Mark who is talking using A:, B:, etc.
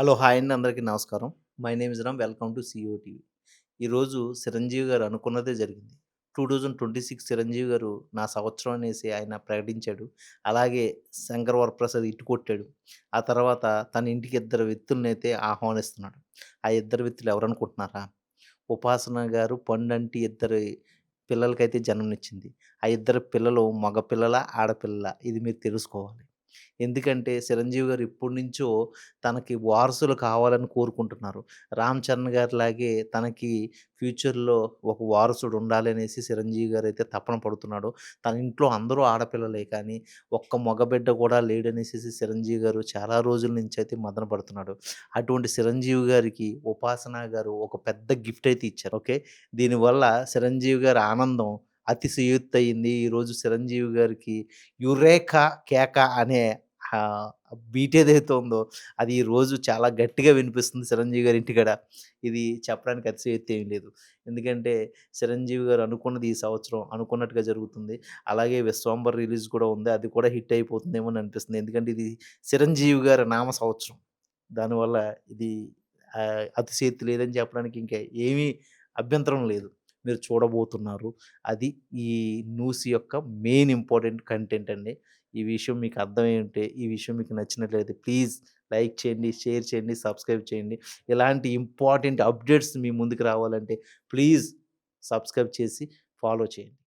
A: Hello hi అండి అందరికీ నమస్కారం. My name is Ram. Welcome to CO TV. ఈరోజు చిరంజీవి గారు అనుకున్నదే జరిగింది. Two thousand twenty six Chiranjeevi గారు నా సంవత్సరం అనేసి ఆయన ప్రకటించాడు. అలాగే శంకర్ వరప్రసాద్ ఇటు కొట్టాడు. ఆ తర్వాత తన ఇంటికి ఇద్దరు వ్యక్తులనైతే ఆహ్వానిస్తున్నాడు. ఆ ఇద్దరు వ్యక్తులు ఎవరనుకుంటున్నారా? ఉపాసన గారు పండంటి ఇద్దరు పిల్లలకైతే జన్మనిచ్చింది. ఆ ఇద్దరు పిల్లలు మగ పిల్లల ఆడపిల్లల? ఇది మీరు తెలుసుకోవాలి. ఎందుకంటే చిరంజీవి గారు ఇప్పటి నుంచో తనకి వారసులు కావాలని కోరుకుంటున్నారు. రామ్ చరణ్ గారి లాగే తనకి ఫ్యూచర్లో ఒక వారసుడు ఉండాలి అనేసి చిరంజీవి గారు అయితే తపన పడుతున్నాడు. తన ఇంట్లో అందరూ ఆడపిల్లలే కానీ ఒక్క మగబిడ్డ కూడా లేడనేసి చిరంజీవి గారు చాలా రోజుల నుంచి అయితే మదన పడుతున్నాడు. అటువంటి చిరంజీవి గారికి ఉపాసన గారు ఒక పెద్ద గిఫ్ట్ అయితే ఇచ్చారు. ఓకే? దీనివల్ల చిరంజీవి గారి ఆనందం అతిశయోక్తయింది ఈరోజు చిరంజీవి గారికి యురేఖ కేక అనే బీట్ ఏదైతే ఉందో అది ఈరోజు చాలా గట్టిగా వినిపిస్తుంది చిరంజీవి గారి ఇంటికాడ. ఇది చెప్పడానికి అతిశయోక్తి ఏం లేదు. ఎందుకంటే చిరంజీవి గారు అనుకున్నది ఈ సంవత్సరం అనుకున్నట్టుగా జరుగుతుంది. అలాగే విశ్వాంబర్ రిలీజ్ కూడా ఉంది. అది కూడా హిట్ అయిపోతుందేమో అని అనిపిస్తుంది. ఎందుకంటే ఇది చిరంజీవి గారి నామ సంవత్సరం. దానివల్ల ఇది ఆహ్, లేదని చెప్పడానికి ఇంకా ఏమీ అభ్యంతరం లేదు. మీరు చూడబోతున్నారు. అది ఈ న్యూస్ యొక్క మెయిన్ ఇంపార్టెంట్ కంటెంట్ అండి. ఈ విషయం మీకు అర్థమై ఉంటే, ఈ విషయం మీకు నచ్చినట్లయితే ప్లీజ్ లైక్ చేయండి, షేర్ చేయండి, సబ్స్క్రైబ్ చేయండి. ఇలాంటి ఇంపార్టెంట్ అప్డేట్స్ మీ ముందుకు రావాలంటే ప్లీజ్ సబ్స్క్రైబ్ చేసి ఫాలో చేయండి.